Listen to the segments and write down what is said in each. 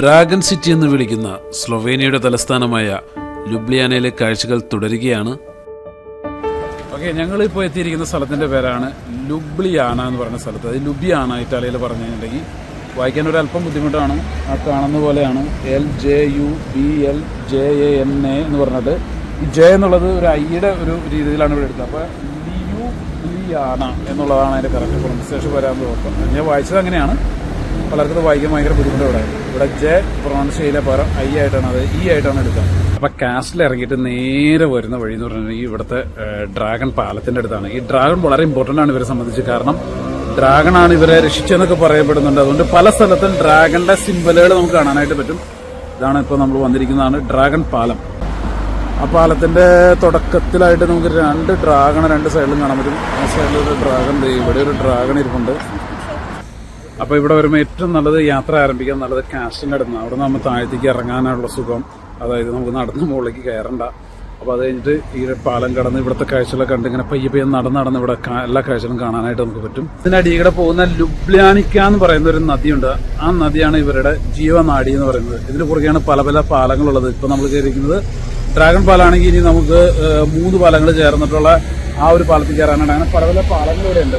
Dragon city എന്ന് വിളിക്കുന്ന സ്ലൊവേനിയയുടെ തലസ്ഥാനമായ ലുബ്ലിയാനയിലെ കാഴ്ചകൾ തുടരുകയാണ്. ഓക്കെ ഞങ്ങളിപ്പോൾ എത്തിയിരിക്കുന്ന സ്ഥലത്തിന്റെ പേരാണ് ലുബ്ലിയാന എന്ന് പറയുന്ന സ്ഥലത്ത്. അത് ലുബിയാന ഇറ്റാലിയയിൽ പറഞ്ഞു കഴിഞ്ഞിട്ടുണ്ടെങ്കിൽ വായിക്കാൻ ഒരു അല്പം ബുദ്ധിമുട്ടാണ്. ആ കാണുന്ന പോലെയാണ് L J U B L J A N A എന്ന് പറഞ്ഞിട്ട് ഈ ജെ എന്നുള്ളത് ഒരു ഐയുടെ ഒരു രീതിയിലാണ് ഇവിടെ എടുത്തത്. അപ്പോൾ ലിയു ലിയാന എന്നുള്ളതാണ് അതിന്റെ കറക്റ്റ് പ്രൊണൗൺസിയേഷൻ വരാൻ ഓർക്കുന്നത് ഞാൻ വായിച്ചത് അങ്ങനെയാണ്. പലർക്കും ഇത് വായിക്കാൻ ഭയങ്കര ബുദ്ധിമുട്ട് ഇവിടെ ഇവിടെ ജെ പ്രൊണൗൺസ് ചെയ്യില്ല പകരം ഐ ആയിട്ടാണ് അത് ഇ ആയിട്ടാണ് എടുക്കുക. അപ്പൊ കാസ്റ്റിൽ ഇറങ്ങിയിട്ട് നേരെ വരുന്ന വഴി എന്ന് പറഞ്ഞിട്ടുണ്ടെങ്കിൽ ഇവിടുത്തെ ഡ്രാഗൺ പാലത്തിന്റെ അടുത്താണ്. ഈ ഡ്രാഗൺ വളരെ ഇമ്പോർട്ടന്റ് ആണ് ഇവരെ സംബന്ധിച്ച്. കാരണം ഡ്രാഗൺ ആണ് ഇവരെ രക്ഷിച്ചെന്നൊക്കെ പറയപ്പെടുന്നുണ്ട്. അതുകൊണ്ട് പല സ്ഥലത്തും ഡ്രാഗന്റെ സിമ്പലുകൾ നമുക്ക് കാണാനായിട്ട് പറ്റും. ഇതാണ് ഇപ്പോൾ നമ്മൾ വന്നിരിക്കുന്നതാണ് ഡ്രാഗൺ പാലം. ആ പാലത്തിന്റെ തുടക്കത്തിലായിട്ട് നമുക്ക് രണ്ട് ഡ്രാഗൺ രണ്ട് സൈഡിലും കാണാൻ പറ്റും. ആ സൈഡിൽ ഒരു ഡ്രാഗൺ ഇവിടെ ഒരു ഡ്രാഗൺ ഇരിപ്പുണ്ട്. അപ്പൊ ഇവിടെ വരുമ്പോൾ ഏറ്റവും നല്ലത് യാത്ര ആരംഭിക്കാൻ നല്ലത് കാശിന്റെ അടുത്ത് അവിടെ നമ്മൾ താഴത്തേക്ക് ഇറങ്ങാനുള്ള സുഖം. അതായത് നമുക്ക് നടന്ന് മുകളിലേക്ക് കയറണ്ട. അപ്പോൾ അത് കഴിഞ്ഞിട്ട് ഈ പാലം കടന്ന് ഇവിടുത്തെ കാഴ്ചകളൊക്കെ കണ്ട് ഇങ്ങനെ പയ്യെ പയ്യെ നടന്ന് നടന്ന് ഇവിടെ എല്ലാ കാഴ്ചകളും കാണാനായിട്ട് നമുക്ക് പറ്റും. ഇതിന്റെ അടിയിലൂടെ പോകുന്ന ലുബ്ലാനിക്ക എന്ന് പറയുന്ന ഒരു നദിയുണ്ട്. ആ നദിയാണ് ഇവരുടെ ജീവനാടി എന്ന് പറയുന്നത്. ഇതിന് കുറുകെയാണ് പല പല പാലങ്ങളുള്ളത്. ഇപ്പോൾ നമ്മൾ കയറിയിരിക്കുന്നത് ഡ്രാഗൺ പാലാണെങ്കിൽ ഇനി നമുക്ക് മൂന്ന് പാലങ്ങൾ ചേർന്നിട്ടുള്ള ആ ഒരു പാലത്തിൽ കയറാനാണ് അങ്ങനെ പല പല പാലങ്ങൾ ഇവിടെ ഉണ്ട്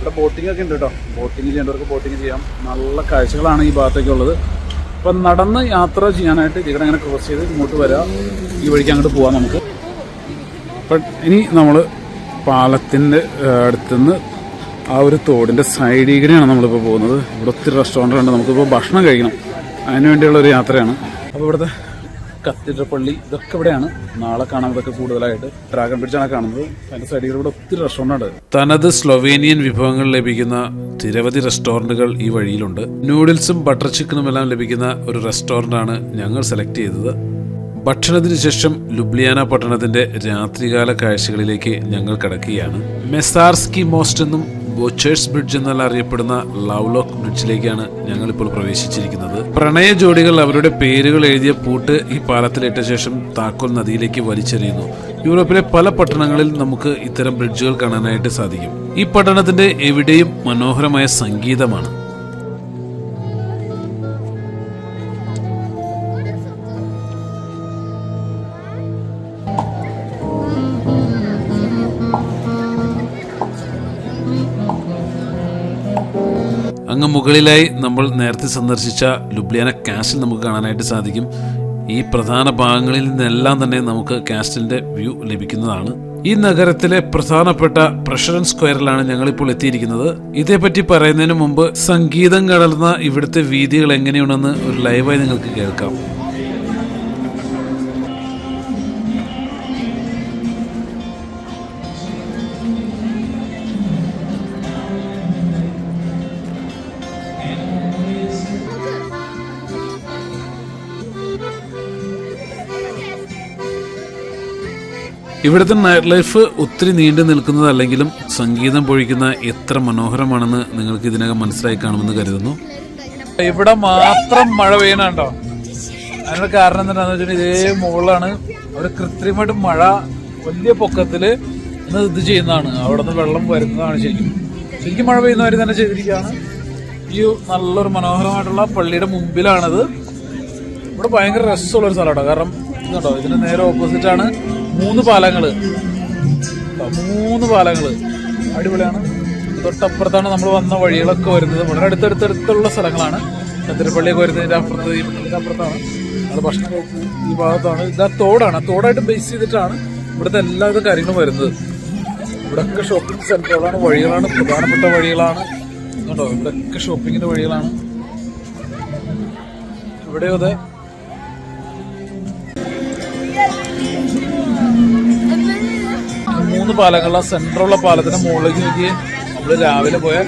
ഇവിടെ ബോട്ടിംഗ് ഒക്കെ ഉണ്ട് കേട്ടോ. ബോട്ടിംഗ് ചെയ്യേണ്ടവർക്ക് ബോട്ടിംഗ് ചെയ്യാം. നല്ല കാഴ്ചകളാണ് ഈ ഭാഗത്തേക്കുള്ളത് അപ്പം നടന്ന് യാത്ര ചെയ്യാനായിട്ട് ഇവിടെ അങ്ങനെ ക്രോസ് ചെയ്ത് ഇങ്ങോട്ട് വരാം. ഈ വഴിക്ക് അങ്ങോട്ട് പോവാം നമുക്ക്. അപ്പം ഇനി നമ്മൾ പാലത്തിന്റെ അടുത്തുനിന്ന് ആ ഒരു തോടിന്റെ സൈഡിൽ കൂടെയാണ് നമ്മളിപ്പോൾ പോകുന്നത്. ഇവിടെ ഒത്തിരി റെസ്റ്റോറന്റ് ഉണ്ട് നമുക്കിപ്പോൾ ഭക്ഷണം കഴിക്കണം. അതിന് വേണ്ടിയുള്ള ഒരു യാത്രയാണ്. അപ്പോൾ ഇവിടുത്തെ കത്തീഡ്രൽ പള്ളി ഇതൊക്കെ ഇവിടെയാണ്. നാളെ കാണാൻ കൂടുതലായിട്ട്. ഡ്രാഗൺ ബ്രിഡ്ജാണ് കാണുന്നത്. അതിന്റെ സൈഡിൽ ഇവിടെ ഒത്തിരി ആണ് തനത് സ്ലൊവേനിയൻ വിഭവങ്ങൾ ലഭിക്കുന്ന നിരവധി റെസ്റ്റോറന്റുകൾ ഈ വഴിയിലുണ്ട്. നൂഡിൽസും ബട്ടർ ചിക്കനും എല്ലാം ലഭിക്കുന്ന ഒരു റെസ്റ്റോറന്റാണ് ഞങ്ങൾ സെലക്ട് ചെയ്തത്. ഭക്ഷണത്തിന് ശേഷം ലുബ്ലിയാന പട്ടണത്തിന്റെ രാത്രികാല കാഴ്ചകളിലേക്ക് ഞങ്ങൾ കടക്കുകയാണ്. മെസാർസ്കി മോസ്റ്റ് എന്നും ബോച്ചേഴ്സ് ബ്രിഡ്ജ് എന്നാൽ അറിയപ്പെടുന്ന ലവ്ലോക്ക് ബ്രിഡ്ജിലേക്കാണ് ഞങ്ങൾ ഇപ്പോൾ പ്രവേശിച്ചിരിക്കുന്നത്. പ്രണയ ജോഡികൾ അവരുടെ പേരുകൾ എഴുതിയ പൂട്ട് ഈ പാലത്തിലിട്ട ശേഷം താക്കോൽ നദിയിലേക്ക് വലിച്ചെറിയുന്നു. യൂറോപ്പിലെ പല പട്ടണങ്ങളിൽ നമുക്ക് ഇത്തരം ബ്രിഡ്ജുകൾ കാണാനായിട്ട് സാധിക്കും. ഈ പട്ടണത്തിന്റെ എവിടെയും മനോഹരമായ സംഗീതമാണ്. മുകളിലായി നമ്മൾ നേരത്തെ സന്ദർശിച്ച ലുബ്ലിയാന കാസ്റ്റിൽ നമുക്ക് കാണാനായിട്ട് സാധിക്കും. ഈ പ്രധാന ഭാഗങ്ങളിൽ നിന്നെല്ലാം തന്നെ നമുക്ക് കാസ്റ്റിന്റെ വ്യൂ ലഭിക്കുന്നതാണ്. ഈ നഗരത്തിലെ പ്രധാനപ്പെട്ട പ്രഷറൻ സ്ക്വയറിലാണ് ഞങ്ങളിപ്പോൾ എത്തിയിരിക്കുന്നത്. ഇതേപ്പറ്റി പറയുന്നതിന് മുമ്പ് സംഗീതം കടർന്ന ഇവിടുത്തെ വീതികൾ എങ്ങനെയുണ്ടെന്ന് ഒരു ലൈവായി നിങ്ങൾക്ക് കേൾക്കാം. ഇവിടുത്തെ നൈറ്റ് ലൈഫ് ഒത്തിരി നീണ്ടു നിൽക്കുന്നതല്ലെങ്കിലും സംഗീതം പൊഴിക്കുന്ന എത്ര മനോഹരമാണെന്ന് നിങ്ങൾക്ക് ഇതിനകം മനസ്സിലായി കാണുമെന്ന് കരുതുന്നു. ഇവിടെ മാത്രം മഴ പെയ്യണുണ്ടോ അതിനുള്ള കാരണം എന്താണെന്ന് വെച്ചാൽ ഇതേ മുകളിലാണ്. അവർ കൃത്രിമമായിട്ട് മഴ വലിയ പൊക്കത്തിൽ ഇത് ചെയ്യുന്നതാണ്. അവിടെ നിന്ന് വെള്ളം വരുന്നതാണ് ശരിക്കും. ശരിക്കും മഴ പെയ്യുന്നവർ തന്നെ ചെയ്തിരിക്കുകയാണ്. ഈ നല്ലൊരു മനോഹരമായിട്ടുള്ള പള്ളിയുടെ മുമ്പിലാണത്. ഇവിടെ ഭയങ്കര രസമുള്ള ഒരു സ്ഥലമാണ് കാരണം ഇതുണ്ടോ? ഇതിന് നേരെ ഓപ്പോസിറ്റ് ആണ്. മൂന്ന് പാലങ്ങൾ മൂന്ന് പാലങ്ങൾ അടിപൊളിയാണ്. തൊട്ടപ്പുറത്താണ് നമ്മൾ വന്ന വഴികളൊക്കെ വരുന്നത്. വളരെ അടുത്തടുത്തടുത്തുള്ള സ്ഥലങ്ങളാണ്. ചന്ദ്രപ്പള്ളിയൊക്കെ വരുന്നതിന്റെ അപ്പുറത്ത് അപ്പുറത്താണ്. നമ്മൾ ഭക്ഷണം ഈ ഭാഗത്താണ്. ഇത് ആ തോടാണ്. ആ തോടായിട്ട് ബേസ് ചെയ്തിട്ടാണ് ഇവിടുത്തെ എല്ലാവിധ കാര്യങ്ങളും വരുന്നത്. ഇവിടെയൊക്കെ ഷോപ്പിംഗ് സെന്ററുകളാണ് വഴികളാണ് പ്രധാനപ്പെട്ട വഴികളാണ്. കേട്ടോ ഇവിടെയൊക്കെ ഷോപ്പിങ്ങിന്റെ വഴികളാണ്. ഇവിടെയോ അതെ. മൂന്ന് പാലങ്ങളുള്ള സെൻട്രലുള്ള പാലത്തിന് മുകളിലേക്ക് നോക്കി നമ്മൾ രാവിലെ പോയ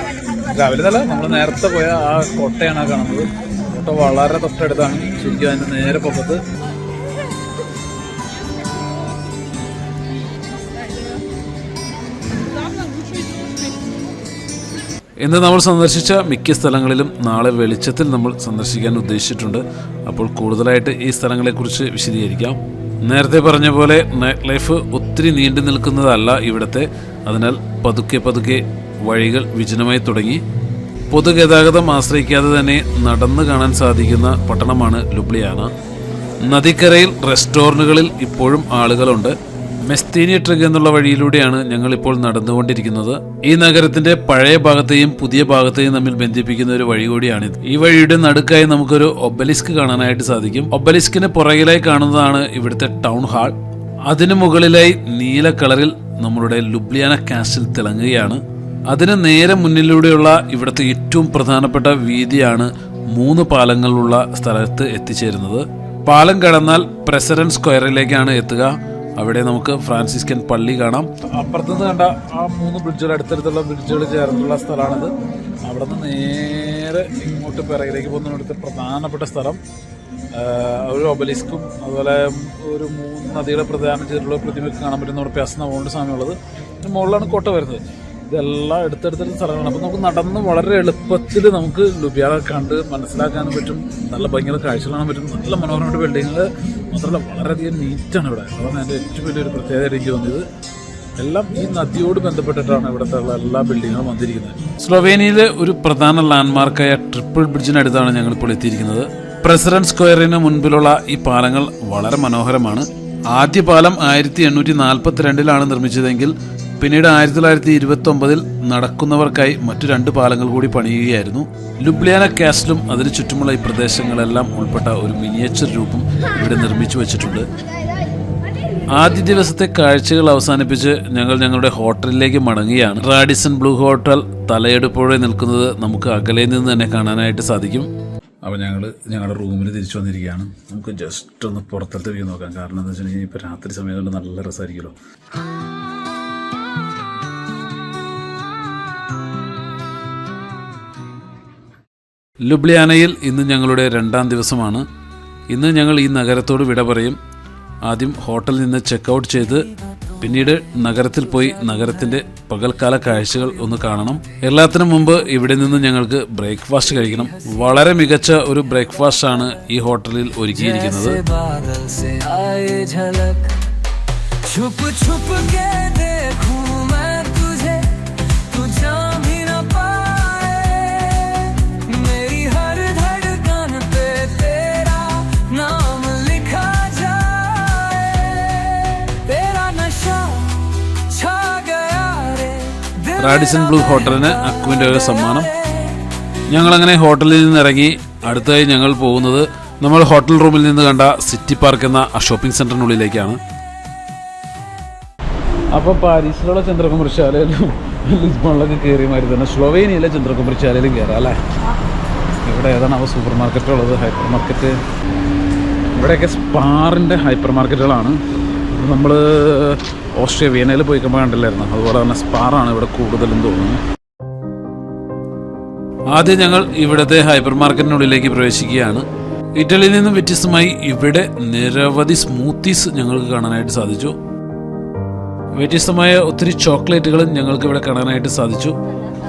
രാവിലെ അല്ല നമ്മൾ നേരത്തെ പോയ ആ കോട്ടയാണ് ആ കാണുന്നത്. കോട്ട വളരെ തൊട്ടടുത്താണ്. ശരിക്കും അതിന്റെ നേരെ പൊക്കത്ത്. ഇന്ന് നമ്മൾ സന്ദർശിച്ച മിക്ക സ്ഥലങ്ങളിലും നാളെ വെളിച്ചത്തിൽ നമ്മൾ സന്ദർശിക്കാൻ ഉദ്ദേശിച്ചിട്ടുണ്ട്. അപ്പോൾ കൂടുതലായിട്ട് ഈ സ്ഥലങ്ങളെക്കുറിച്ച് വിശദീകരിക്കാം. നേരത്തെ പറഞ്ഞ പോലെ നൈറ്റ് ലൈഫ് ഒത്തിരി നീണ്ടു നിൽക്കുന്നതല്ല ഇവിടുത്തെ. അതിനാൽ പതുക്കെ പതുക്കെ വഴികൾ വിജനമായി തുടങ്ങി. പൊതുഗതാഗതം ആശ്രയിക്കാതെ തന്നെ നടന്നു കാണാൻ സാധിക്കുന്ന പട്ടണമാണ് ലുബ്ലിയാന. നദിക്കരയിൽ റെസ്റ്റോറന്റുകളിൽ ഇപ്പോഴും ആളുകളുണ്ട്. മെസ്തീനി ട്രിഗ് എന്നുള്ള വഴിയിലൂടെയാണ് ഞങ്ങൾ ഇപ്പോൾ നടന്നുകൊണ്ടിരിക്കുന്നത്. ഈ നഗരത്തിന്റെ പഴയ ഭാഗത്തെയും പുതിയ ഭാഗത്തെയും തമ്മിൽ ബന്ധിപ്പിക്കുന്ന ഒരു വഴി കൂടിയാണിത്. ഈ വഴിയുടെ നടുക്കായി നമുക്കൊരു ഒബലിസ്ക് കാണാനായിട്ട് സാധിക്കും. ഒബലിസ്കിന് പുറകിലായി കാണുന്നതാണ് ഇവിടുത്തെ ടൗൺ ഹാൾ. അതിനു മുകളിലായി നീല കളറിൽ നമ്മളുടെ ലുബ്ലിയാന കാസ്റ്റിൽ തിളങ്ങുകയാണ്. അതിന് നേരെ മുന്നിലൂടെയുള്ള ഇവിടുത്തെ ഏറ്റവും പ്രധാനപ്പെട്ട വീതിയാണ് മൂന്ന് പാലങ്ങളുള്ള സ്ഥലത്ത് എത്തിച്ചേരുന്നത്. പാലം കടന്നാൽ പ്രസിഡന്റ് സ്ക്വയറിലേക്കാണ് എത്തുക. അവിടെ നമുക്ക് ഫ്രാൻസിസ്കൻ പള്ളി കാണാം. അപ്പുറത്തുനിന്ന് കണ്ട ആ മൂന്ന് ബ്രിഡ്ജുകൾ അടുത്തടുത്തുള്ള ബ്രിഡ്ജുകൾ ചേർന്നുള്ള സ്ഥലമാണിത്. അവിടെ നിന്ന് നേരെ ഇങ്ങോട്ട് പിറകിലേക്ക് പോകുന്ന പ്രധാനപ്പെട്ട സ്ഥലം. ഒരു ഒബലിസ്കും അതുപോലെ ഒരു മൂന്ന് നദികളെ പ്രധാനം ചെയ്തിട്ടുള്ള പ്രതിമയ്ക്ക് കാണാൻ പറ്റുന്ന നമ്മുടെ പ്യാസനവുകൊണ്ട് സാമ്യമുള്ളത് ഇതിന് മുകളിലാണ് കോട്ട വരുന്നത്. ഇതെല്ലാം എടുത്തെടുത്തെടുത്ത സ്ഥലങ്ങളാണ്. അപ്പോൾ നമുക്ക് നടന്ന് വളരെ എളുപ്പത്തിൽ നമുക്ക് ലുബിയാളെ കണ്ട് മനസ്സിലാക്കാനും പറ്റും. നല്ല ഭയങ്കര കാഴ്ചകൾ കാണാൻ പറ്റും. നല്ല മനോഹരമായിട്ട് ബിൽഡിങ്ങുകൾ മാത്രമല്ല വളരെയധികം നീറ്റാണ് ഇവിടെ. അതാണ് എന്റെ ഏറ്റവും വലിയൊരു പ്രത്യേകത എനിക്ക് തോന്നിയത്. എല്ലാം ഈ നദിയോട് ബന്ധപ്പെട്ടിട്ടാണ് ഇവിടുത്തെ എല്ലാ ബിൽഡിങ്ങുകളും വന്നിരിക്കുന്നത്. സ്ലൊവേനിയയിലെ ഒരു പ്രധാന ലാൻഡ്മാർക്കായ ട്രിപ്പിൾ ബ്രിഡ്ജിനടുത്താണ് ഞങ്ങൾ ഇപ്പോൾ എത്തിയിരിക്കുന്നത്. പ്രസിഡന്റ് സ്ക്വയറിന് മുൻപിലുള്ള ഈ പാലങ്ങൾ വളരെ മനോഹരമാണ്. ആദ്യ പാലം ആയിരത്തി എണ്ണൂറ്റി നാൽപ്പത്തിരണ്ടിലാണ് നിർമ്മിച്ചതെങ്കിൽ പിന്നീട് ആയിരത്തി തൊള്ളായിരത്തി ഇരുപത്തി ഒമ്പതിൽ നടക്കുന്നവർക്കായി മറ്റു രണ്ട് പാലങ്ങൾ കൂടി പണിയുകയായിരുന്നു. ലുബ്ലിയാന കാസ്റ്റിലും അതിനു ചുറ്റുമുള്ള ഈ പ്രദേശങ്ങളെല്ലാം ഉൾപ്പെട്ട ഒരു മിനിയേച്ചർ രൂപം ഇവിടെ നിർമ്മിച്ചു വെച്ചിട്ടുണ്ട്. ആദ്യ ദിവസത്തെ കാഴ്ചകൾ അവസാനിപ്പിച്ച് ഞങ്ങൾ ഞങ്ങളുടെ ഹോട്ടലിലേക്ക് മടങ്ങുകയാണ്. റാഡിസൺ ബ്ലൂ ഹോട്ടൽ തലയെടുപ്പോടെ നിൽക്കുന്നത് നമുക്ക് അകലെ നിന്ന് തന്നെ കാണാനായിട്ട് സാധിക്കും. അപ്പോൾ ഞങ്ങൾ ഞങ്ങളുടെ റൂമിൽ തിരിച്ചു വന്നിരിക്കുകയാണ്. നമുക്ക് ജസ്റ്റ് ഒന്ന് പുറത്തത്തെ നോക്കാം. കാരണം എന്താ വെച്ചിട്ടുണ്ടെങ്കിൽ ഇപ്പോൾ രാത്രി സമയങ്ങളിൽ നല്ല രസമായിരിക്കുമല്ലോ. ലുബ്ലിയാനയിൽ ഇന്ന് ഞങ്ങളുടെ രണ്ടാം ദിവസമാണ്. ഇന്ന് ഞങ്ങൾ ഈ നഗരത്തോട് വിട പറയും. ആദ്യം ഹോട്ടലിൽ നിന്ന് ചെക്ക് ഔട്ട് ചെയ്ത് പിന്നീട് നഗരത്തിൽ പോയി നഗരത്തിന്റെ പകൽക്കാല കാഴ്ചകൾ ഒന്ന് കാണണം. എല്ലാത്തിനും മുമ്പ് ഇവിടെ നിന്ന് ഞങ്ങൾക്ക് ബ്രേക്ക്ഫാസ്റ്റ് കഴിക്കണം. വളരെ മികച്ച ഒരു ബ്രേക്ക്ഫാസ്റ്റ് ആണ് ഈ ഹോട്ടലിൽ ഒരുക്കിയിരിക്കുന്നത്. ഛുപ് ഛുപ് റാഡിസൺ ബ്ലൂ ഹോട്ടലിന് അക്കുവിന്റെ ഒരു സമ്മാനം. ഞങ്ങൾ അങ്ങനെ ഹോട്ടലിൽ നിന്ന് ഇറങ്ങി അടുത്തായി ഞങ്ങൾ പോകുന്നത് നമ്മൾ ഹോട്ടൽ റൂമിൽ നിന്ന് കണ്ട സിറ്റി പാർക്ക് എന്ന ഷോപ്പിംഗ് സെന്ററിനുള്ളിലേക്കാണ്. അപ്പോൾ പാരീസിലുള്ള ചന്ദ്രകുമരിശാലയിലും ലിസ്ബോണിലൊക്കെ കയറിയ മാതിരി തന്നെ സ്ലോവേനിയയിലെ ചന്ദ്രകുമരിശാലയിലും കയറാം അല്ലേ? ഇവിടെ ഏതാണ് അവ സൂപ്പർ മാർക്കറ്റുള്ളത് ഹൈപ്പർ മാർക്കറ്റ്. ഇവിടെയൊക്കെ സ്പാറിന്റെ ഹൈപ്പർ മാർക്കറ്റുകളാണ്. നമ്മൾ ഓസ്ട്രിയ വിയനയിൽ പോയി കണ്ടില്ലായിരുന്നു? അതുപോലെ തന്നെ സ്പാറാണ് ഇവിടെ കൂടുതലും തോന്നുന്നു ആദ്യം ഞങ്ങൾ ഇവിടുത്തെ ഹൈപ്പർ മാർക്കറ്റിനുള്ളിലേക്ക് പ്രവേശിക്കുകയാണ്. ഇറ്റലിയിൽ നിന്നും വ്യത്യസ്തമായി ഇവിടെ നിരവധി സ്മൂത്തീസ് ഞങ്ങൾക്ക് കാണാനായിട്ട് സാധിച്ചു. വ്യത്യസ്തമായ ഒത്തിരി ചോക്ലേറ്റുകളും ഞങ്ങൾക്ക് ഇവിടെ കാണാനായിട്ട് സാധിച്ചു.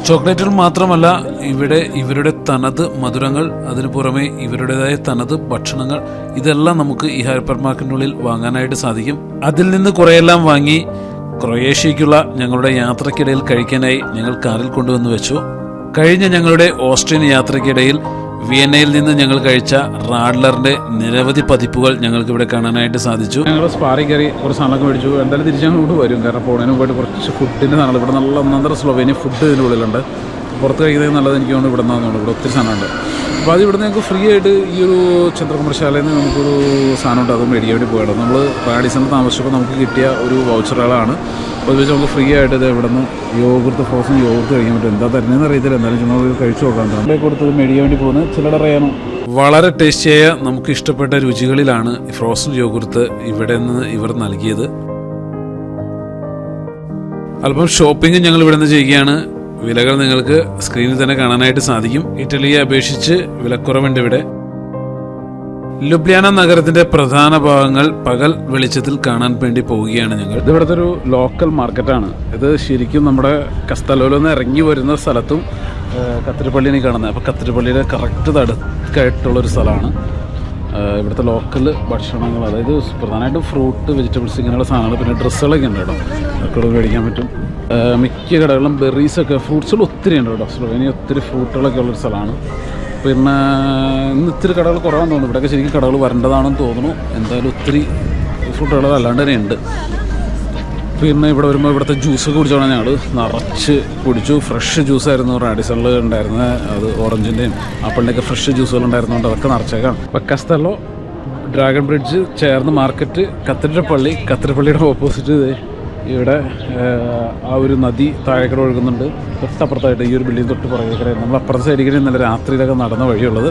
ചോക്ലേറ്റുകൾ മാത്രമല്ല ഇവിടെ ഇവരുടെ തനത് മധുരങ്ങൾ അതിനു പുറമെ ഇവരുടേതായ തനത് ഭക്ഷണങ്ങൾ ഇതെല്ലാം നമുക്ക് ഈ ഹൈപ്പർ മാർക്കറ്റിനുള്ളിൽ വാങ്ങാനായിട്ട് സാധിക്കും. അതിൽ നിന്ന് കുറെയെല്ലാം വാങ്ങി ക്രൊയേഷ്യയ്ക്കുള്ള ഞങ്ങളുടെ യാത്രക്കിടയിൽ കഴിക്കാനായി ഞങ്ങൾ കാറിൽ കൊണ്ടുവന്ന് വെച്ചു. കഴിഞ്ഞ ഞങ്ങളുടെ ഓസ്ട്രിയൻ യാത്രക്കിടയിൽ വിയന്നയിൽ നിന്ന് ഞങ്ങൾ കഴിച്ച റാഡ്ലറിന്റെ നിരവധി പതിപ്പുകൾ ഞങ്ങൾക്ക് ഇവിടെ കാണാനായിട്ട് സാധിച്ചു. ഞങ്ങൾ സ്പാറി കയറി കുറച്ച് സാധനമൊക്കെ മേടിച്ചു. എന്തായാലും തിരിച്ച് വരും. കാരണം പോണതിന് പോയിട്ട് കുറച്ച് ഫുഡിന്റെ സാധനങ്ങൾ. ഇവിടെ നല്ല ഒന്നാന്തര സ്ലോവേനിയ ഫുഡ് ഇതിന്റെ ഉള്ളിലുണ്ട്. പുറത്ത് കഴിക്കുന്നത് നല്ലത് എനിക്ക് തോന്നുന്നു ഇവിടെ നിന്നാണ് ഇവിടെ ഒത്തിരി സാധനമുണ്ട്. അപ്പോൾ അത് ഇവിടെ നിങ്ങൾക്ക് ഫ്രീ ആയിട്ട് ഈ ഒരു ചന്ദ്രകുമരശാലയിൽ നിന്ന് നമുക്കൊരു സാധനമുണ്ട്. അത് മേടിക്കാൻ വേണ്ടി പോകണം. നമ്മൾ റാഡീസിന് താമസിച്ചപ്പോൾ നമുക്ക് കിട്ടിയ ഒരു വൗച്ചറുകളാണ് അത് വെച്ച് നമുക്ക് ഫ്രീ ആയിട്ട് ഇത് ഇവിടെ നിന്ന് യോഗർത്ത് ഫ്രോസൺ യോഗർത്ത് കഴിക്കാൻ പറ്റും. എന്താ തരുന്നതെന്ന് അറിയത്തില്ല. എന്തായാലും ചുമ്മാ കഴിച്ചു നോക്കാം നമ്മളെ കൊടുത്തത് മേടിക്കാൻ വേണ്ടി പോകുന്നത് ചിലരുടെ അറിയാനോ വളരെ ടേസ്റ്റിയായ നമുക്ക് ഇഷ്ടപ്പെട്ട രുചികളിലാണ് ഫ്രോസൺ യോഗർത്ത് ഇവിടെ നിന്ന് ഇവർ നൽകിയത്. അല്പം ഷോപ്പിംഗ് ഞങ്ങൾ ഇവിടെ നിന്ന് ചെയ്യുകയാണ്. വിലകൾ നിങ്ങൾക്ക് സ്ക്രീനിൽ തന്നെ കാണാനായിട്ട് സാധിക്കും. ഇറ്റലിയെ അപേക്ഷിച്ച് വിലക്കുറവുണ്ട് ഇവിടെ. ലുബ്ലിയാന നഗരത്തിന്റെ പ്രധാന ഭാഗങ്ങൾ പകൽ വെളിച്ചത്തിൽ കാണാൻ വേണ്ടി പോവുകയാണ് ഞങ്ങൾ. ഇത് ഇവിടുത്തെ ഒരു ലോക്കൽ മാർക്കറ്റാണ് ഇത് ശരിക്കും നമ്മുടെ കസ്തലോയിൽ നിന്ന് ഇറങ്ങി വരുന്ന സ്ഥലത്തും കത്തിരിപ്പള്ളിയാണ് ഈ കാണുന്നത്. അപ്പോൾ കത്തിരിപ്പള്ളിയുടെ കറക്റ്റ് തടുക്കായിട്ടുള്ളൊരു സ്ഥലമാണ്. ഇവിടുത്തെ ലോക്കൽ ഭക്ഷണങ്ങൾ അതായത് പ്രധാനമായിട്ടും ഫ്രൂട്ട് വെജിറ്റബിൾസ് ഇങ്ങനെയുള്ള സാധനങ്ങൾ പിന്നെ ഡ്രസ്സുകളൊക്കെ ഉണ്ട് കേട്ടോ. അതൊക്കെ മേടിക്കാൻ പറ്റും. മിക്ക കടകളിലും ബെറീസൊക്കെ ഫ്രൂട്ട്സുകൾ ഒത്തിരി ഉണ്ട് കേട്ടോ. സ്ലോവേനിയ ഒത്തിരി ഫ്രൂട്ടുകളൊക്കെ ഉള്ളൊരു സ്ഥലമാണ്. പിന്നെ ഇന്ന് ഇത്തിരി കടകൾ കുറവാണെന്ന് തോന്നുന്നു. ഇവിടെയൊക്കെ ശരിക്കും കടകൾ വരേണ്ടതാണെന്ന് തോന്നുന്നു. എന്തായാലും ഒത്തിരി ഫ്രൂട്ടുകൾ അല്ലാണ്ട് തന്നെ ഉണ്ട്. പിന്നെ ഇവിടെ വരുമ്പോൾ ഇവിടുത്തെ ജ്യൂസ് കുടിച്ചോളാം. ഞങ്ങൾ നിറച്ച് കുടിച്ചു. ഫ്രഷ് ജ്യൂസ് ജ്യൂസായിരുന്നു റാഡിസണിൽ ഉണ്ടായിരുന്നത്. അത് ഓറഞ്ചിന്റെയും ആപ്പിളിന്റെയൊക്കെ ഫ്രഷ് ജ്യൂസുകൾ ഉണ്ടായിരുന്നുകൊണ്ട് അതൊക്കെ നിറച്ചേക്കാണ്. വെക്കസ്ഥലോ ഡ്രാഗൺ ബ്രിഡ്ജ് ചേർന്ന് മാർക്കറ്റ് കത്തിരപ്പള്ളി കത്തിരപ്പള്ളിയുടെ ഓപ്പോസിറ്റ് ഇവിടെ ആ ഒരു നദി താഴേക്കട ഒഴുകുന്നുണ്ട്. തൊട്ടപ്പുറത്തായിട്ട് ഈ ഒരു ബിൽഡിംഗ് തൊട്ട് പുറകേക്കര നമ്മൾ അപ്പുറത്തെ ശരിക്കും ഇന്നലെ രാത്രിയിലൊക്കെ നടന്ന വഴിയുള്ളത്.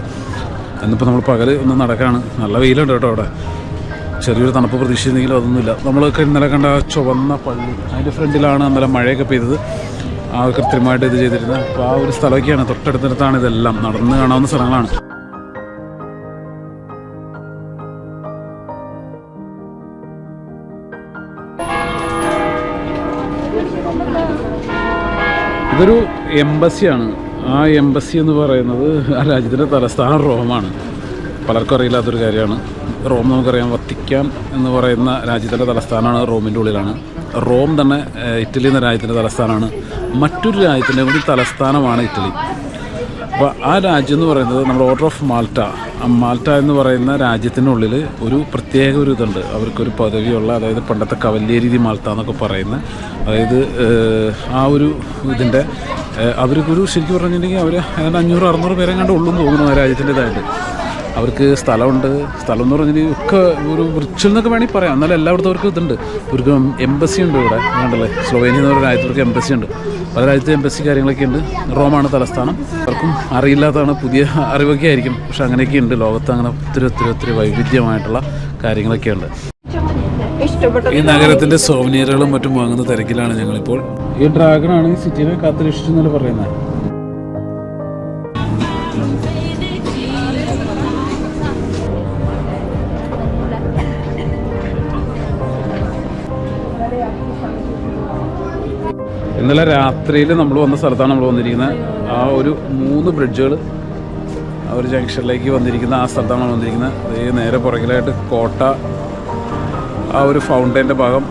എന്നിപ്പോൾ നമ്മൾ പകൽ ഒന്ന് നടക്കാണ്. നല്ല വെയിലുണ്ട് കേട്ടോ അവിടെ. ചെറിയൊരു തണുപ്പ് പ്രതീക്ഷിച്ചെങ്കിലും അതൊന്നുമില്ല. നമ്മളൊക്കെ ഇന്നലെ കണ്ട ആ ചുവന്ന പള്ളി അതിന്റെ ഫ്രണ്ടിലാണ് ഇന്നലെ മഴയൊക്കെ പെയ്തത്. ആ കൃത്യമായിട്ട് ഇത് ചെയ്തിരുന്നത്. അപ്പോൾ ആ ഒരു സ്ഥലമൊക്കെയാണ്. തൊട്ടടുത്തടുത്താണ് ഇതെല്ലാം നടന്ന് കാണാവുന്ന സ്ഥലങ്ങളാണ്. ഇതൊരു എംബസിയാണ്. ആ എംബസി എന്ന് പറയുന്നത് ആ രാജ്യത്തിന്റെ തലസ്ഥാനം റോമാണ്. പലർക്കും അറിയില്ലാത്തൊരു കാര്യമാണ്. റോം നമുക്കറിയാം വത്തിക്കാൻ എന്ന് പറയുന്ന രാജ്യത്തിന്റെ തലസ്ഥാനമാണ് റോമിന്റെ ഉള്ളിലാണ്. റോം തന്നെ ഇറ്റലി എന്ന രാജ്യത്തിന്റെ തലസ്ഥാനമാണ്. മറ്റൊരു രാജ്യത്തിന്റെ കൂടി തലസ്ഥാനമാണ് ഇറ്റലി. അപ്പോൾ ആ രാജ്യം എന്ന് പറയുന്നത് നമ്മുടെ ഓർഡർ ഓഫ് മാൾട്ട. മാൾട്ട എന്ന് പറയുന്ന രാജ്യത്തിനുള്ളിൽ ഒരു പ്രത്യേക ഒരു ഇതുണ്ട്. അവർക്കൊരു പദവിയുള്ള അതായത് പണ്ടത്തെ കവല്യരീതി മാൾട്ട എന്നൊക്കെ പറയുന്ന അതായത് ആ ഒരു ഇതിന്റെ അവർക്കൊരു ശരിക്കും പറഞ്ഞിട്ടുണ്ടെങ്കിൽ അവർ ഏതാണ്ട് അഞ്ഞൂറ് അറുന്നൂറ് പേരെ കണ്ട് തോന്നുന്നു ആ രാജ്യത്തിന്റെതായിട്ട് അവർക്ക് സ്ഥലമുണ്ട്. സ്ഥലം എന്ന് പറഞ്ഞാൽ ഒക്കെ ഒരു വിർച്വൽ എന്നൊക്കെ വേണമെങ്കിൽ പറയാം. എന്നാലും എല്ലായിടത്തും അവർക്ക് ഇതുണ്ട്. ഒരു എംബസി ഉണ്ട് ഇവിടെ. വേണ്ടല്ലേ സ്ലോവേനിയ എന്ന് പറയുന്ന രാജ്യത്തവർക്ക് എംബസി ഉണ്ട്. പല രാജ്യത്തെ എംബസി കാര്യങ്ങളൊക്കെ ഉണ്ട്. റോമാണ് തലസ്ഥാനം. അവർക്കും അറിയില്ലാത്തതാണ് പുതിയ അറിവൊക്കെ ആയിരിക്കും. പക്ഷെ അങ്ങനെയൊക്കെ ഉണ്ട്. ലോകത്ത് അങ്ങനെ ഒത്തിരി ഒത്തിരി ഒത്തിരി വൈവിധ്യമായിട്ടുള്ള കാര്യങ്ങളൊക്കെ ഉണ്ട്. ഈ നഗരത്തിന്റെ സോവനിയറുകളും മറ്റും വാങ്ങുന്ന തിരക്കിലാണ് ഞങ്ങളിപ്പോൾ. ഈ ഡ്രാഗൺ ആണ് ഈ സിറ്റിനെ കാത്തുരക്ഷിച്ചു പറയുന്നത്? ഇന്നലെ രാത്രിയിൽ നമ്മൾ വന്ന സ്ഥലത്താണ് നമ്മൾ വന്നിരിക്കുന്നത്. ആ ഒരു മൂന്ന് ബ്രിഡ്ജുകൾ ആ ഒരു ജംഗ്ഷനിലേക്ക് വന്നിരിക്കുന്ന ആ സ്ഥലത്താണ് നമ്മൾ വന്നിരിക്കുന്നത്. അതേ നേരെ പുറകിലായിട്ട് കോട്ട ആ ഒരു ഫൗണ്ടൈന്റെ ഭാഗം.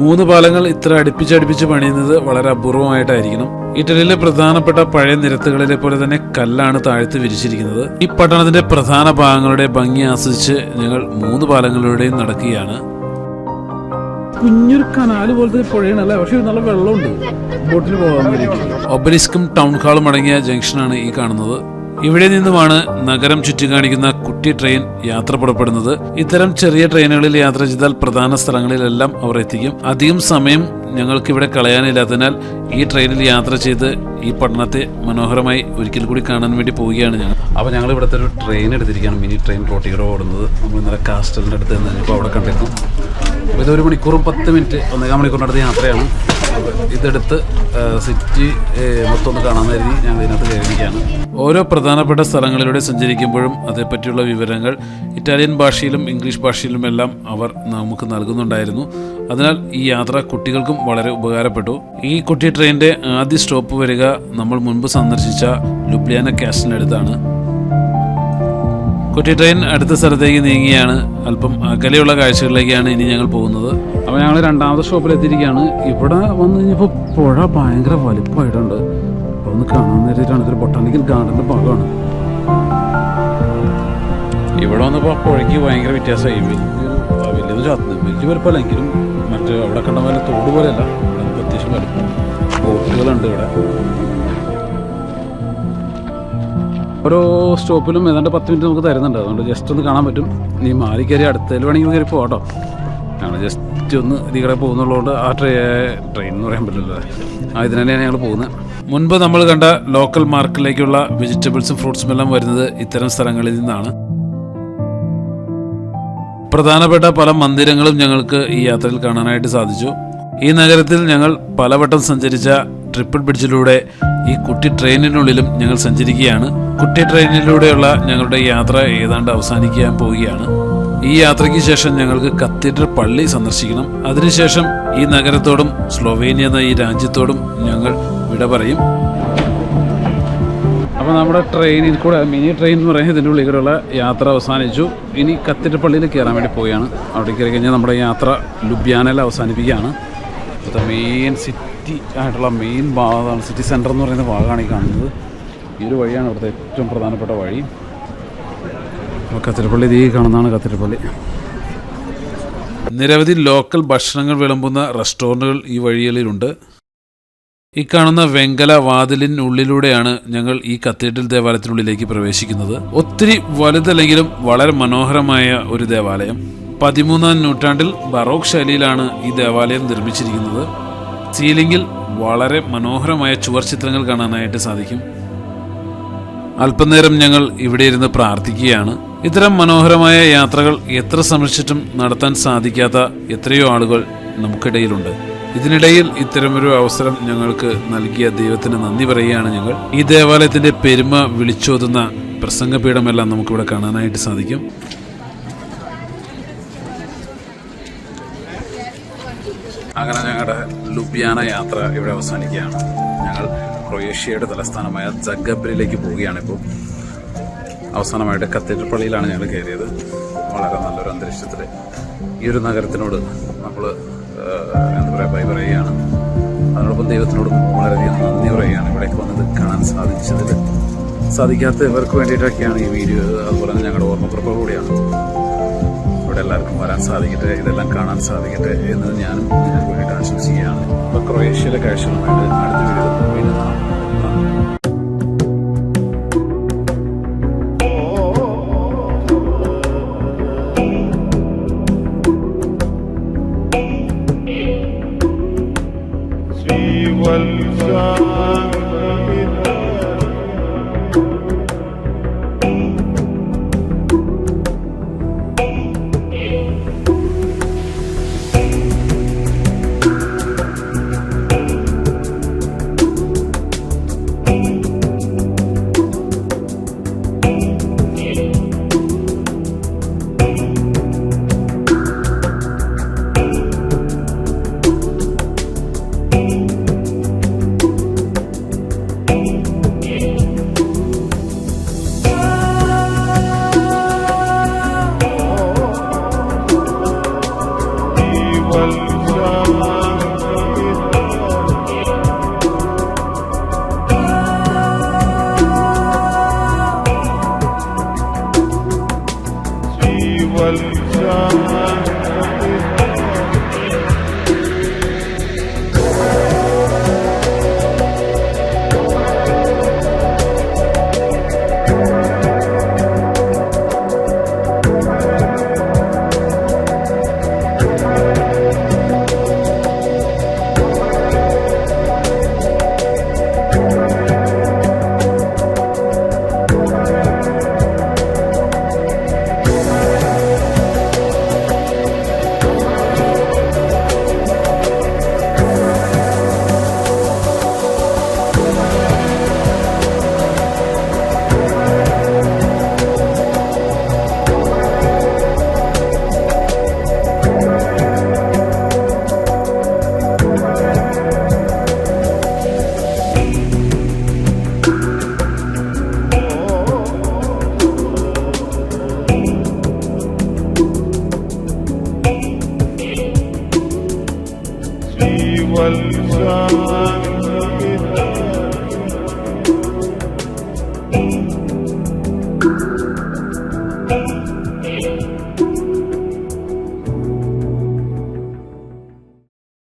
മൂന്ന് പാലങ്ങൾ ഇത്ര അടുപ്പിച്ചടുപ്പിച്ച് പണിയുന്നത് വളരെ അപൂർവമായിട്ടായിരിക്കണം. ഇറ്റലിയിലെ പ്രധാനപ്പെട്ട പഴയ നിരത്തുകളിലെ പോലെ തന്നെ കല്ലാണ് താഴ്ത്ത് വിരിച്ചിരിക്കുന്നത്. ഈ പട്ടണത്തിന്റെ പ്രധാന ഭാഗങ്ങളുടെ ഭംഗി ആസ്വദിച്ച് ഞങ്ങൾ മൂന്ന് പാലങ്ങളിലൂടെയും നടക്കുകയാണ്. കുഞ്ഞൊരു കനാൽ പോലത്തെ പുഴയാണല്ലേ? പക്ഷെ നല്ല വെള്ളമുണ്ട്. ബോട്ടിൽ പോകാൻ ഒബലിസ്കും ടൗൺ ഹാളും അടങ്ങിയ ജംഗ്ഷനാണ് ഈ കാണുന്നത്. ഇവിടെ നിന്നുമാണ് നഗരം ചുറ്റിക്കാണിക്കുന്ന കുട്ടി ട്രെയിൻ യാത്ര പുറപ്പെടുന്നത്. ഇത്തരം ചെറിയ ട്രെയിനുകളിൽ യാത്ര ചെയ്താൽ പ്രധാന സ്ഥലങ്ങളിലെല്ലാം അവർ എത്തിക്കും. അധികം സമയം ഞങ്ങൾക്ക് ഇവിടെ കളയാനില്ലാത്തതിനാൽ ഈ ട്രെയിനിൽ യാത്ര ചെയ്ത് ഈ പട്ടണത്തെ മനോഹരമായി ഒരിക്കൽ കൂടി കാണാൻ വേണ്ടി പോവുകയാണ് ഞങ്ങൾ. അപ്പോൾ ഞങ്ങൾ ഇവിടുത്തെ ഒരു ട്രെയിൻ എടുത്തിരിക്കുകയാണ്. മിനി ട്രെയിൻ റോട്ടിലൂടെ ഓടുന്നത്. നമ്മൾ ഇന്നലെ കാസ്റ്റലിന്റെ അടുത്ത് ഇപ്പോൾ അവിടെ കണ്ടിരുന്നു. ഇത് ഒരു മണിക്കൂറും പത്ത് മിനിറ്റ് ഒന്നേകാൽ മണിക്കൂറിനടുത്ത് യാത്രയാണ്. ഇതെടുത്ത് സിറ്റി മൊത്തം ഒന്ന് കാണാൻ കരുതി ഞങ്ങൾ ഇതിനകത്ത് കയറിയിരിക്കുകയാണ്. ഓരോ പ്രധാനപ്പെട്ട സ്ഥലങ്ങളിലൂടെ സഞ്ചരിക്കുമ്പോഴും അതേപ്പറ്റിയുള്ള വിവരങ്ങൾ ഇറ്റാലിയൻ ഭാഷയിലും ഇംഗ്ലീഷ് ഭാഷയിലും എല്ലാം അവർ നമുക്ക് നൽകുന്നുണ്ടായിരുന്നു. അതിനാൽ ഈ യാത്ര കുട്ടികൾക്കും വളരെ ഉപകാരപ്പെട്ടു. ഈ കുട്ടി ട്രെയിനിന്റെ ആദ്യ സ്റ്റോപ്പ് വരിക നമ്മൾ മുൻപ് സന്ദർശിച്ച ലുബ്ലിയാന കാസ്റ്റിനടുത്താണ്. കുട്ടി ട്രെയിൻ അടുത്ത സ്ഥലത്തേക്ക് നീങ്ങിയാണ്. അല്പം അകലെയുള്ള കാഴ്ചകളിലേക്കാണ് ഇനി ഞങ്ങൾ പോകുന്നത്. അപ്പോൾ ഞങ്ങൾ രണ്ടാമത്തെ സ്റ്റോപ്പിൽ എത്തിയിരിക്കുകയാണ് ഇവിടെ വന്നു കഴിഞ്ഞപ്പോൾ പുഴ ഭയങ്കര വലിപ്പമായിട്ടുണ്ട്. അപ്പോൾ ഒന്ന് കാണാൻ നേരിട്ടാണ് ഇതൊരു ബൊട്ടാണിക്കൽ ഗാർഡന്റെ ഭാഗമാണ്. ഇവിടെ വന്നപ്പോൾ പുഴയ്ക്ക് ഭയങ്കര വ്യത്യാസമായി. വലിയൊരു ചാത്തുന്നു വലിയ വലുപ്പമല്ല എങ്കിലും മറ്റേ അവിടെ കണ്ട പോലെ തോട് പോലെയല്ല. അത്യാവശ്യം വലുപ്പം. ബോട്ടുകളുണ്ട് ഇവിടെ. ഓരോ സ്റ്റോപ്പിലും ഏതാണ്ട് പത്ത് മിനിറ്റ് നമുക്ക് തരുന്നുണ്ട്. അതുകൊണ്ട് ജസ്റ്റ് ഒന്ന് കാണാൻ പറ്റും. നീ മാറി കയറി അടുത്തതിൽ വേണമെങ്കിൽ കയറി പോകട്ടോ ഞങ്ങൾ ജസ്റ്റ് ഒന്ന് ഇതികളെ പോകുന്നുള്ളതുകൊണ്ട് ആ ട്രെയിൻ ട്രെയിൻ എന്ന് പറയാൻ പറ്റില്ല ആ ഇതിന് തന്നെയാണ് ഞങ്ങൾ പോകുന്നത്. മുൻപ് നമ്മൾ കണ്ട ലോക്കൽ മാർക്കറ്റിലേക്കുള്ള വെജിറ്റബിൾസും ഫ്രൂട്ട്സും എല്ലാം വരുന്നത് ഇത്തരം സ്ഥലങ്ങളിൽ നിന്നാണ്. പ്രധാനപ്പെട്ട പല മന്ദിരങ്ങളും ഞങ്ങൾക്ക് ഈ യാത്രയിൽ കാണാനായിട്ട് സാധിച്ചു. ഈ നഗരത്തിൽ ഞങ്ങൾ പലവട്ടം സഞ്ചരിച്ച ട്രിപ്പിൾ ബ്രിഡ്ജിലൂടെ ഈ കുട്ടി ട്രെയിനിനുള്ളിലും ഞങ്ങൾ സഞ്ചരിക്കുകയാണ്. കുട്ടി ട്രെയിനിലൂടെയുള്ള ഞങ്ങളുടെ യാത്ര ഏതാണ്ട് അവസാനിക്കാൻ പോവുകയാണ്. ഈ യാത്രയ്ക്ക് ശേഷം ഞങ്ങൾക്ക് കത്തീഡ്രൽ പള്ളി സന്ദർശിക്കണം. അതിനുശേഷം ഈ നഗരത്തോടും സ്ലോവേനിയ എന്ന ഈ രാജ്യത്തോടും ഞങ്ങൾ വിട പറയും. അപ്പോൾ നമ്മുടെ ട്രെയിനിൽ കൂടെ മിനി ട്രെയിൻ എന്ന് പറയുന്നത് ഇതിന്റെ ഉള്ളിൽ കൂടെയുള്ള യാത്ര അവസാനിച്ചു. ഇനി കത്തിരിപ്പള്ളിയിൽ കയറാൻ വേണ്ടി പോവുകയാണ്. അവിടെ കയറി കഴിഞ്ഞാൽ നമ്മുടെ യാത്ര ലുബ്യാനയിൽ അവസാനിപ്പിക്കുകയാണ്. മെയിൻ സിറ്റി ആയിട്ടുള്ള മെയിൻ ഭാഗമാണ് സിറ്റി സെന്റർ എന്ന് പറയുന്ന ഭാഗമാണ് ഈ കാണുന്നത്. ഈ ഒരു വഴിയാണ് ഇവിടുത്തെ ഏറ്റവും പ്രധാനപ്പെട്ട വഴി. കത്തിരപ്പള്ളി ഈ കാണുന്നതാണ് കത്തിരിപ്പള്ളി. നിരവധി ലോക്കൽ ഭക്ഷണങ്ങൾ വിളമ്പുന്ന റെസ്റ്റോറന്റുകൾ ഈ വഴികളിലുണ്ട്. ഈ കാണുന്ന വെങ്കല വാതിലിനുള്ളിലൂടെയാണ് ഞങ്ങൾ ഈ കത്തീഡ്രൽ ദേവാലയത്തിനുള്ളിലേക്ക് പ്രവേശിക്കുന്നത്. ഒത്തിരി വലുതല്ലെങ്കിലും വളരെ മനോഹരമായ ഒരു ദേവാലയം. പതിമൂന്നാം നൂറ്റാണ്ടിൽ ബറോക്ക് ശൈലിയിലാണ് ഈ ദേവാലയം നിർമ്മിച്ചിരിക്കുന്നത്. സീലിംഗിൽ വളരെ മനോഹരമായ ചുവർ ചിത്രങ്ങൾ കാണാനായിട്ട് സാധിക്കും. അല്പനേരം ഞങ്ങൾ ഇവിടെ ഇരുന്ന് പ്രാർത്ഥിക്കുകയാണ്. ഇത്തരം മനോഹരമായ യാത്രകൾ എത്ര ശ്രമിച്ചിട്ടും നടത്താൻ സാധിക്കാത്ത എത്രയോ ആളുകൾ നമുക്കിടയിലുണ്ട്. ഇതിനിടയിൽ ഇത്തരമൊരു അവസരം ഞങ്ങൾക്ക് നൽകിയ ദൈവത്തിന് നന്ദി പറയുകയാണ് ഞങ്ങൾ. ഈ ദേവാലയത്തിന്റെ പെരുമ വിളിച്ചോതുന്ന പ്രസംഗപീഠമെല്ലാം നമുക്കിവിടെ കാണാനായിട്ട് സാധിക്കും. അങ്ങനെ ഞങ്ങളുടെ ലുബിയാന യാത്ര ഇവിടെ അവസാനിക്കുകയാണ്. ഞങ്ങൾ ക്രൊയേഷ്യയുടെ തലസ്ഥാനമായ ജഗബ്രിലേക്ക് പോവുകയാണ് ഇപ്പോൾ അവസാനമായിട്ട് കത്തീഡ്രൽ പള്ളിയിലാണ് ഞങ്ങൾ കയറിയത്. വളരെ നല്ലൊരു അന്തരീക്ഷത്തിൽ ഈ ഒരു നഗരത്തിനോട് നമ്മൾ എന്താ പറയുക ബൈ പറയുകയാണ്. അതിനോടൊപ്പം ദൈവത്തിനോടും വളരെയധികം നന്ദി പറയുകയാണ് ഇവിടേക്ക് വന്നത് കാണാൻ സാധിച്ചതിൽ സാധിക്കാത്തവർക്ക് വേണ്ടിയിട്ടൊക്കെയാണ് ഈ വീഡിയോ. അതുപോലെ തന്നെ ഞങ്ങളുടെ ഓർമ്മക്കുറിപ്പ് കൂടിയാണ്. ഇവിടെ എല്ലാവർക്കും വരാൻ സാധിക്കട്ടെ ഇതെല്ലാം കാണാൻ സാധിക്കട്ടെ എന്ന് ഞാനും ഞാൻ വേണ്ടിയിട്ട് ആശംസിക്കുകയാണ്. അപ്പോൾ ക്രൊയേഷ്യയിലെ കാഴ്ചകളുമായിട്ട് അടുത്ത വീഡിയോ